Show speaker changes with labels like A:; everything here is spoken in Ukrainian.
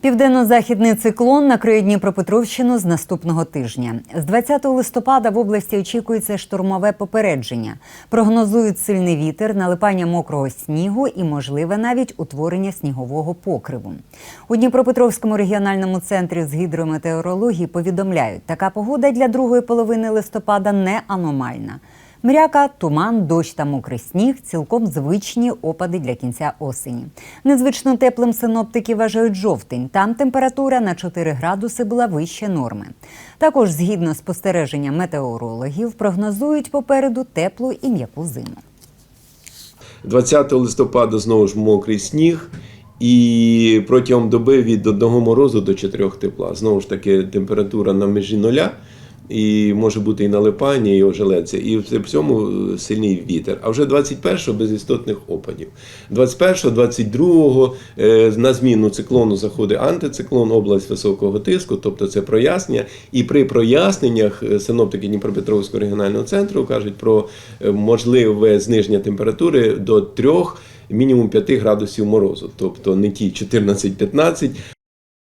A: Південно-західний циклон накриє Дніпропетровщину з наступного тижня. З 20 листопада в області очікується штурмове попередження. Прогнозують сильний вітер, налипання мокрого снігу і можливе навіть утворення снігового покриву. У Дніпропетровському регіональному центрі з гідрометеорології повідомляють, така погода для другої половини листопада не аномальна. Мряка, туман, дощ та мокрий сніг цілком звичні опади для кінця осені. Незвично теплим синоптики вважають жовтень. Там температура на 4 градуси була вище норми. Також, згідно спостереження метеорологів, прогнозують попереду теплу і м'яку зиму.
B: 20 листопада знову ж мокрий сніг. І протягом доби від одного морозу до 4 тепла. Знову ж таки, температура на межі нуля, і може бути і налипання, і ожеледця, і в цьому сильний вітер. А вже 21-го без істотних опадів. 21-го, 22-го е, на зміну циклону заходить антициклон, область високого тиску, тобто це прояснення. І при проясненнях е, синоптики Дніпропетровського регіонального центру кажуть про е, можливе зниження температури до 3 мінімум 5 градусів морозу, тобто не ті 14-15,